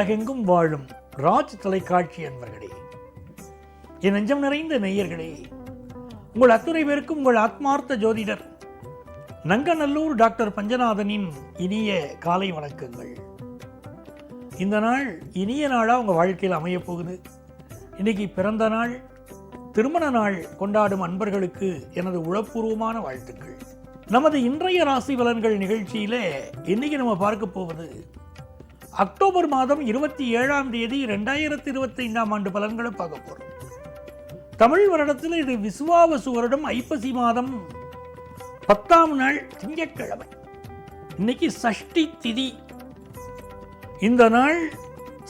உலகெங்கும் வாழும் ராஜ் தொலைக்காட்சி அன்பர்களே என் நெஞ்சம் நிறைந்த நேயர்களே உங்கள் அத்துறை பேருக்கும் உங்கள் ஆத்மார்த்த ஜோதிடர் நங்கநல்லூர் டாக்டர் பஞ்சநாதனின் இனிய காலை வணக்கங்கள். இந்த நாள் இனிய நாளாக உங்கள் வாழ்க்கையில் அமையப் போகுது. இன்னைக்கு பிறந்த நாள் திருமண நாள் கொண்டாடும் அன்பர்களுக்கு எனது உளப்பூர்வமான வாழ்த்துக்கள். நமது இன்றைய ராசி பலன்கள் நிகழ்ச்சியில் இன்னைக்கு நம்ம பார்க்க போவது அக்டோபர் மாதம் இருபத்தி ஏழாம் தேதி ரெண்டாயிரத்தி இருபத்தி ஐந்தாம் ஆண்டு பலன்களை பார்க்க போறோம். தமிழ் வருடத்தில் இது விசுவாவசு வருடம் ஐப்பசி மாதம். பத்தாம் நாள் திங்கட்கிழமை. இன்னைக்கு சஷ்டி திதி. இந்த நாள்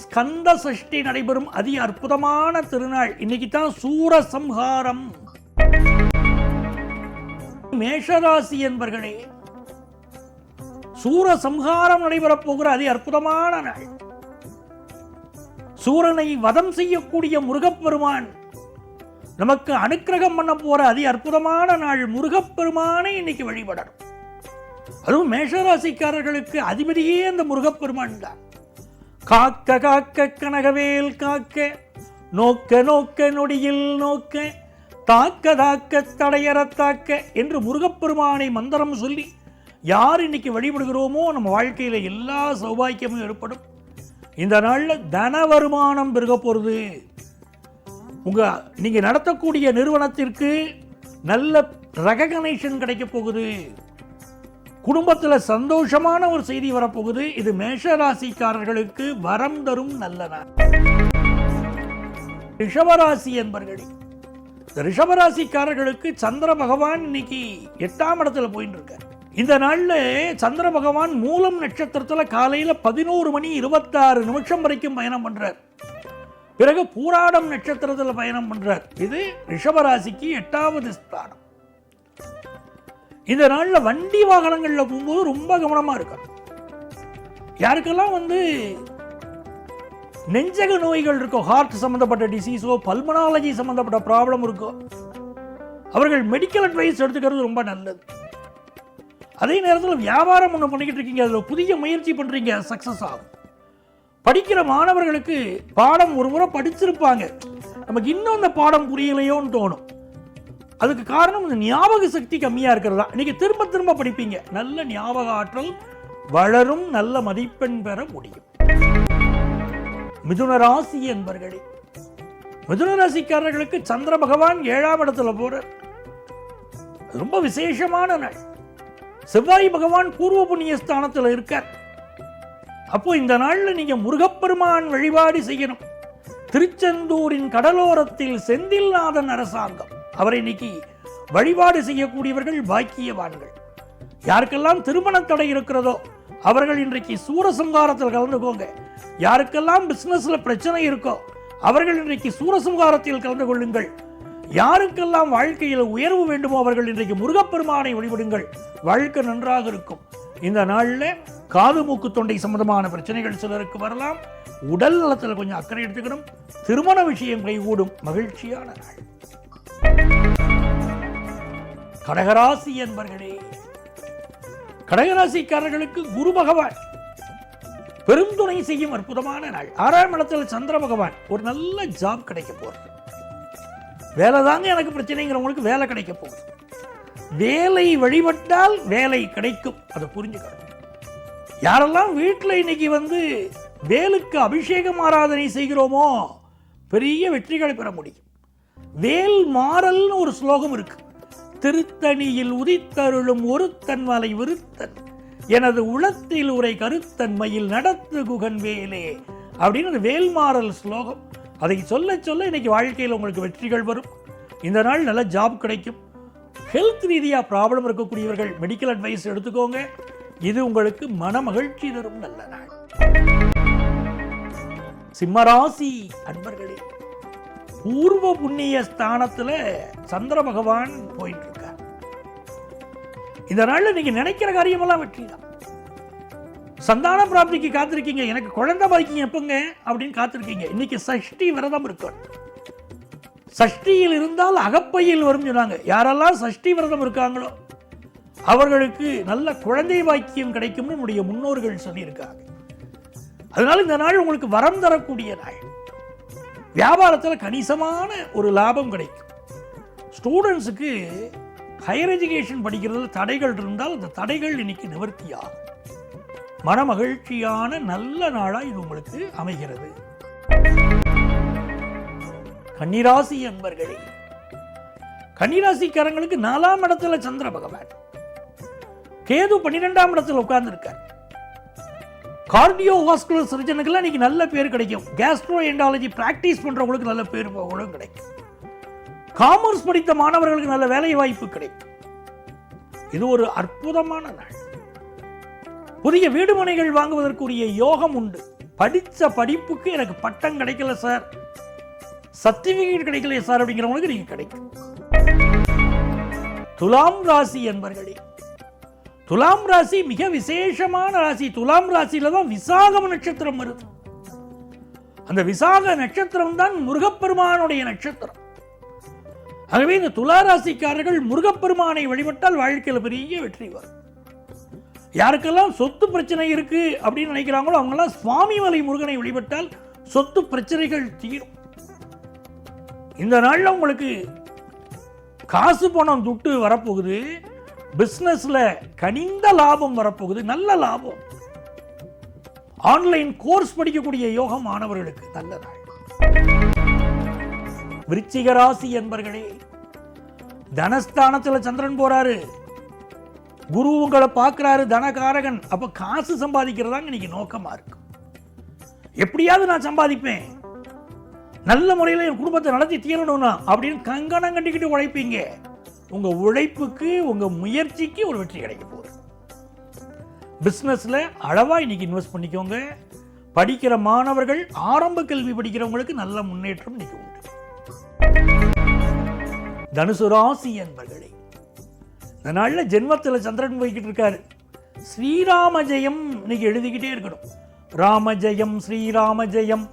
ஸ்கந்த சஷ்டி நடைபெறும். அதி அற்புதமான திருநாள். இன்னைக்கு தான் சூரசம்ஹாரம். மேஷராசி என்பர்களே சூரசம்ஹாரம் நடைபெறப் போகிற அதி அற்புதமான நாள். சூரனை வதம் செய்யக்கூடிய முருகப்பெருமான். நமக்கு அனுக்கிரகம் பண்ண போற அதி அற்புதமான நாள் முருகப்பெருமானை இன்னைக்கு வழிபடணும். அதுவும் மேஷராசிக்காரர்களுக்கு அதிபதியே அந்த முருகப்பெருமான் தான். காக்க காக்க கனகவேல் காக்க நோக்க நோக்க நொடியில் நோக்க தாக்க தாக்க தடையற தாக்க என்று முருகப்பெருமானை மந்திரம் சொல்லி யார் இன்னைக்கு வழிபடுகிறோமோ நம்ம வாழ்க்கையில் எல்லா சௌபாக்கியமும் ஏற்படும். இந்த நாளில் தன வருமானம் பெருக போகிறது உங்கள் நீங்கள் நடத்தக்கூடிய நிறுவனத்திற்கு நல்ல ரெகக்னைஷன் கிடைக்க போகுது. குடும்பத்தில் சந்தோஷமான ஒரு செய்தி வரப்போகுது. இது மேஷ ராசிக்காரர்களுக்கு வரம் தரும் நல்ல நாள். ரிஷபராசி என்பர்களே ரிஷபராசிக்காரர்களுக்கு சந்திர பகவான் இன்னைக்கு எட்டாம் இடத்துல போயின்னு இருக்கார். இந்த நாள்ல சந்திர பகவான் மூலம் நட்சத்திரத்துல காலையில பதினோரு மணி இருபத்தாறு நிமிஷம் வரைக்கும் பயணம் பண்றார். பிறகு பூராடம் நட்சத்திரத்துல பயணம் பண்ணுறார் இது ரிஷபராசிக்கு எட்டாவது ஸ்தானம். இந்த நாள்ல வண்டி வாகனங்கள்ல போகும்போது ரொம்ப கவனமா இருக்கும் யாருக்கெல்லாம் வந்து நெஞ்சக நோய்கள் இருக்கோ ஹார்ட் சம்மந்தப்பட்ட டிசீஸோ பல்மனாலஜி சம்மந்தப்பட்ட ப்ராப்ளம் இருக்கோ அவர்கள் மெடிக்கல் அட்வைஸ் எடுத்துக்கிறது ரொம்ப நல்லது. அதே நேரத்தில் வியாபாரம் ஒன்று பண்ணிக்கிட்டு இருக்கீங்க. அதில் புதிய முயற்சி பண்ணுறீங்க சக்ஸஸ் ஆகும். படிக்கிற மாணவர்களுக்கு பாடம் ஒரு முறை படிச்சிருப்பாங்க. நமக்கு இன்னும் அந்த பாடம் புரியலையோன்னு தோணும். அதுக்கு காரணம் இந்த ஞாபக சக்தி கம்மியாக இருக்கிறதா? இன்னைக்கு திரும்ப திரும்ப படிப்பீங்க. நல்ல ஞாபக ஆற்றல் வளரும் நல்ல மதிப்பெண் பெற முடியும். மிதுன ராசி என்பர்களே மிதுன ராசிக்காரர்களுக்கு சந்திர பகவான் ஏழாம் இடத்துல போறார். ரொம்ப விசேஷமான நாள். செவ்வாய் பகவான் பூர்வ புண்ணிய ஸ்தானத்தில் இருக்கார். அப்போ இந்த நாள்ல நீங்க முருகப்பெருமான் வழிபாடு செய்யணும். திருச்செந்தூரின் கடலோரத்தில் செந்தில்நாதன் அரசாங்கம். அவரை இன்னைக்கு வழிபாடு செய்யக்கூடியவர்கள் பாக்கியவான்கள். யாருக்கெல்லாம் திருமண தடை இருக்கிறதோ அவர்கள் இன்றைக்கு சூரசங்காரத்தில் கலந்துக்கோங்க. யாருக்கெல்லாம் பிசினஸ்ல பிரச்சனை இருக்கோ அவர்கள் இன்றைக்கு சூரசங்காரத்தில் கலந்து கொள்ளுங்கள். யாருக்கெல்லாம் வாழ்க்கையில் உயர்வு வேண்டுமோ அவர்கள் இன்றைக்கு முருகப்பெருமானை வழிபடுங்கள். வாழ்க்கை நன்றாக இருக்கும். இந்த நாளில் காது மூக்கு தொண்டை சம்பந்தமான பிரச்சனைகள் சிலருக்கு வரலாம். உடல் நலத்தில் கொஞ்சம் அக்கறை எடுத்துக்கணும். திருமண விஷயம் கைகூடும். மகிழ்ச்சியான நாள். கடகராசி என்பர்களே கடகராசிக்காரர்களுக்கு குரு பகவான். பெருந்துணை செய்யும் அற்புதமான நாள். ஆறாம் இடத்தில் சந்திர பகவான். ஒரு நல்ல ஜாப் கிடைக்க போறது. வேலை தாங்க எனக்கு பிரச்சனைங்கிறவங்களுக்கு வேலை கிடைக்க போகுது. வேலை வழிபட்டால் வேலை கிடைக்கும். அதை புரிஞ்சுக்கணும். யாரெல்லாம் வீட்டில் இன்னைக்கு வந்து வேலுக்கு அபிஷேகம் ஆராதனை செய்கிறோமோ பெரிய வெற்றிகளை பெற முடியும். வேல் மாறல்னு ஒரு ஸ்லோகம் இருக்கு. திருத்தணியில் உதித்தருளும் ஒருத்தன் மலை விருத்தன். எனது உளத்தில் உரை கருத்தன்மையில் நடத்து குகன் வேலே அப்படின்னு அந்த வேல்மாறல் ஸ்லோகம். அதை சொல்ல சொல்ல இன்னைக்கு வாழ்க்கையில் உங்களுக்கு வெற்றிகள் வரும். இந்த நாள் நல்ல ஜாப் கிடைக்கும். ஹெல்த் ரீதியாக ப்ராப்ளம் இருக்கக்கூடியவர்கள் மெடிக்கல் அட்வைஸ் எடுத்துக்கோங்க. இது உங்களுக்கு மன மகிழ்ச்சி தரும் நல்ல நாள். சிம்மராசி அன்பர்களே பூர்வ புண்ணிய ஸ்தானத்துல சந்திர பகவான் போயிட்டு இருக்கார். இந்த நாள்ல நீங்கள் நினைக்கிற காரியமெல்லாம் வெற்றி தான் சந்தான பிராப்திக்கு காத்திருக்கீங்க. எனக்கு குழந்தை பாக்கியம் எப்பங்க? அப்படின்னு காத்திருக்கீங்க. இன்னைக்கு சஷ்டி விரதம் இருக்கும் சஷ்டியில் இருந்தால் அகப்பையில் வரும் சொன்னாங்க. யாரெல்லாம் சஷ்டி விரதம் இருக்காங்களோ அவர்களுக்கு நல்ல குழந்தை பாக்கியம் கிடைக்கும்னு நம்முடைய முன்னோர்கள் சொல்லியிருக்காங்க. அதனால இந்த நாள் உங்களுக்கு வரம் தரக்கூடிய நாள். வியாபாரத்தில் கணிசமான ஒரு லாபம் கிடைக்கும். ஸ்டூடெண்ட்ஸுக்கு ஹையர் எஜுகேஷன் படிக்கிறதுல தடைகள் இருந்தால் அந்த தடைகள் இன்னைக்கு நிவர்த்தியாகும் மனமகிழ்ச்சியான நல்ல நாளாக இது உங்களுக்கு அமைகிறது. கன்னிராசி என்பர்களே கன்னிராசிக்காரங்களுக்கு நாலாம் இடத்துல சந்திர பகவான். கேது பன்னிரெண்டாம் இடத்துல உட்கார்ந்து இருக்கார் கார்டியோ வாஸ்குலர் சர்ஜனுக்கெல்லாம் இன்னைக்கு நல்ல பேர் கிடைக்கும். கேஸ்ட்ரோ எண்டாலஜி பிராக்டிஸ் பண்றவங்களுக்கு நல்ல பேர் புகழும் கிடைக்கும். காமர்ஸ் படித்த மாணவர்களுக்கு நல்ல வேலை வாய்ப்பு கிடைக்கும். இது ஒரு அற்புதமான நாள். புதிய வீடுமனைகள் வாங்குவதற்குரிய யோகம் உண்டு. படித்த படிப்புக்கு எனக்கு பட்டம் கிடைக்கல சார் சர்டிபிகேட் கிடைக்கல சார் அப்படிங்கிறவங்களுக்கு நீங்க கிடைக்கும். துலாம் ராசி என்பர்களே துலாம் ராசி மிக விசேஷமான ராசி. துலாம் ராசியில தான் விசாகம் நட்சத்திரம் வருது. அந்த விசாக நட்சத்திரம் தான் முருகப்பெருமானுடைய நட்சத்திரம். ஆகவே இந்த துலா ராசிக்காரர்கள் முருகப்பெருமானை வழிபட்டால் வாழ்க்கையில் பெரிய வெற்றி வரும். யாருக்கெல்லாம் சொத்து பிரச்சனை இருக்கு அப்படின்னு நினைக்கிறாங்களோ அவங்கெல்லாம் சுவாமிமலை முருகனை வழிபட்டால் சொத்து பிரச்சனைகள் தீரும். இந்த நாள்ல உங்களுக்கு காசு பணம் துட்டு வரப்போகுது. பிசினஸ்ல கனிந்த லாபம் வரப்போகுது. நல்ல லாபம். ஆன்லைன் கோர்ஸ் படிக்கக்கூடிய யோகம் மாணவர்களுக்கு நல்ல நாள் விருச்சிக ராசி என்பர்களே தனஸ்தானத்துல சந்திரன் போறாரு. குரு உங்களை பார்க்குறாரு தனகாரகன். அப்போ காசு சம்பாதிக்கிறதாங்க இன்னைக்கு நோக்கமாக இருக்கும் எப்படியாவது நான் சம்பாதிப்பேன். நல்ல முறையில் என் குடும்பத்தை நடத்தி தீரணும்னா அப்படின்னு கங்கணம் கட்டிக்கிட்டு உழைப்பீங்க. உங்கள் உழைப்புக்கு உங்கள் முயற்சிக்கு ஒரு வெற்றி கிடைக்க போகுது. பிஸ்னஸில் அளவாக இன்னைக்கு இன்வெஸ்ட் பண்ணிக்கோங்க. படிக்கிற மாணவர்கள் ஆரம்ப கல்வி படிக்கிறவங்களுக்கு நல்ல முன்னேற்றம் இன்னைக்கு உண்டு. தனுசு ராசி என்பர்களே இந்த நாளில் ஜென்மத்தில் சந்திரன் போய்கிட்டு இருக்காரு. ஸ்ரீராம ஜெயம் இன்னைக்கு எழுதிக்கிட்டே இருக்கணும். ராம ஜெயம் ஸ்ரீராம ஜெயம்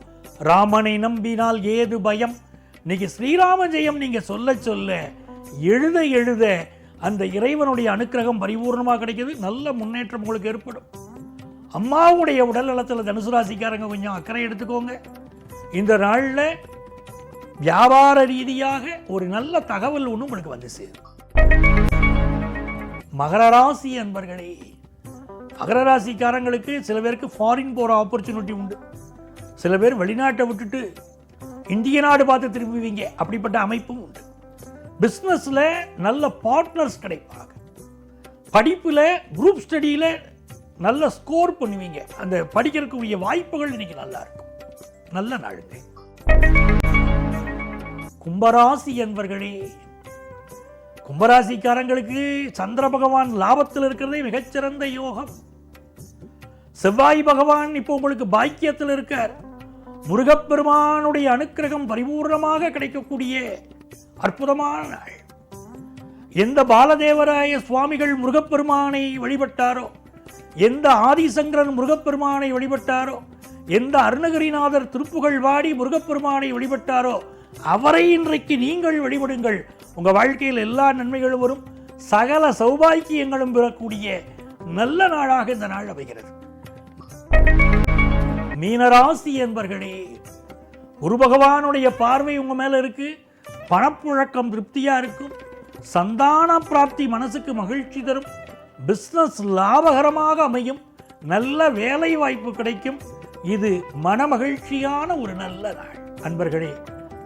ராமனை நம்பினால் ஏது பயம்? இன்னைக்கு ஸ்ரீராம ஜெயம் நீங்க சொல்ல சொல்ல எழுத எழுத அந்த இறைவனுடைய அனுக்கிரகம் பரிபூர்ணமாக கிடைக்கிது. நல்ல முன்னேற்றம் உங்களுக்கு ஏற்படும். அம்மாவுடைய உடல் நலத்தில் தனுசு ராசிக்காரங்க கொஞ்சம் அக்கறை எடுத்துக்கோங்க. இந்த நாளில் வியாபார ரீதியாக ஒரு நல்ல தகவல் ஒன்று உங்களுக்கு வந்து சேரும். மகர ராசி அன்பர்களே மகர ராசிக்காரங்களுக்கு சில பேருக்கு ஃபாரின் போகிற ஆப்பர்ச்சுனிட்டி உண்டு. சில பேர் வெளிநாட்டை விட்டுட்டு இந்திய நாடு பார்த்து திரும்புவீங்க. அப்படிப்பட்ட அமைப்பும் உண்டு. பிஸ்னஸில் நல்ல பார்ட்னர்ஸ் கிடைப்பாங்க. படிப்பில் குரூப் ஸ்டடியில் நல்ல ஸ்கோர் பண்ணுவீங்க. அந்த படிக்கிறதுக்குரிய வாய்ப்புகள் இன்றைக்கி நல்லா இருக்கும். நல்ல நாளுங்க. கும்பராசி என்பர்களே கும்பராசிக்காரங்களுக்கு சந்திர பகவான் லாபத்தில் இருக்கிறதே மிகச்சிறந்த யோகம். செவ்வாய் பகவான் இப்போ உங்களுக்கு பாக்கியத்தில் இருக்கார். முருகப்பெருமானுடைய அனுக்கிரகம் பரிபூர்ணமாக கிடைக்கக்கூடிய அற்புதமான நாள். எந்த பாலதேவராய சுவாமிகள் முருகப்பெருமானை வழிபட்டாரோ எந்த ஆதிசங்கரன் முருகப்பெருமானை வழிபட்டாரோ எந்த அருணகிரிநாதர் திருப்புகழ் வாடி முருகப்பெருமானை வழிபட்டாரோ அவரை இன்றைக்கு நீங்கள் வழிபடுங்கள். உங்கள் வாழ்க்கையில் எல்லா நன்மைகளும் வரும். சகல சௌபாக்கியங்களும் பெறக்கூடிய நல்ல நாளாக இந்த நாள் அமைகிறது. மீனராசி என்பர்களே குரு பகவானுடைய பார்வை உங்கள் மேலே இருக்கு. பணப்புழக்கம் திருப்தியாக இருக்கும். சந்தான பிராப்தி மனசுக்கு மகிழ்ச்சி தரும். பிஸ்னஸ் லாபகரமாக அமையும். நல்ல வேலை வாய்ப்பு கிடைக்கும். இது மனமகிழ்ச்சியான ஒரு நல்ல நாள். அன்பர்களே